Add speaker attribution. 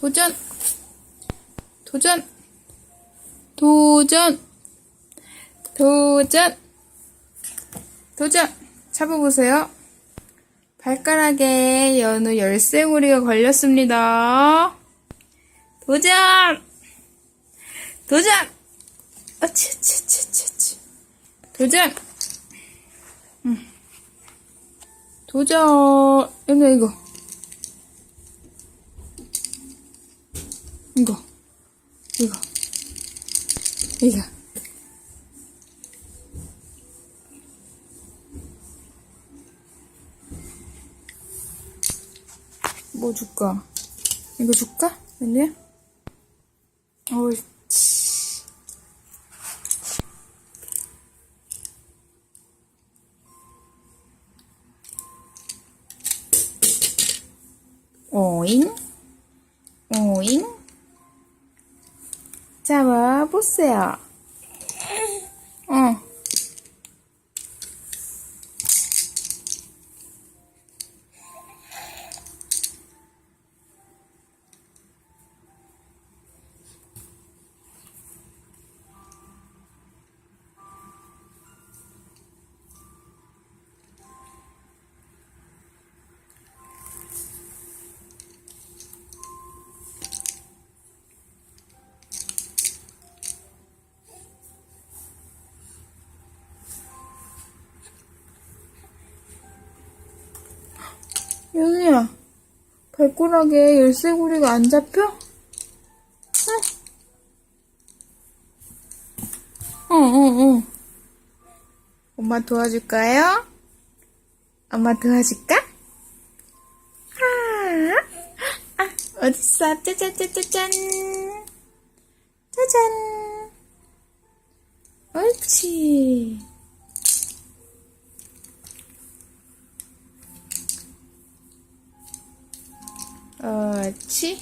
Speaker 1: 도전! 도전! 도전! 도전! 도전! 잡아보세요. 발가락에 연우 열쇠고리가 걸렸습니다. 도전! 도전! 어치, 어치, 어치, 어치, 어치. 도전! 응. 도전! 연우 이거. 이거. 이거. 이거. 뭐 줄까? 이거 줄까? 연우야? 옳지. 오잉? 오잉? 잡아보세요. 어. 연우야, 발가락에 열쇠고리가 안 잡혀? 어, 어, 어. 엄마 도와줄까요? 엄마 도와줄까? 아, 아 어딨어? 짜자자자잔. 짜잔. 옳지. 옳지.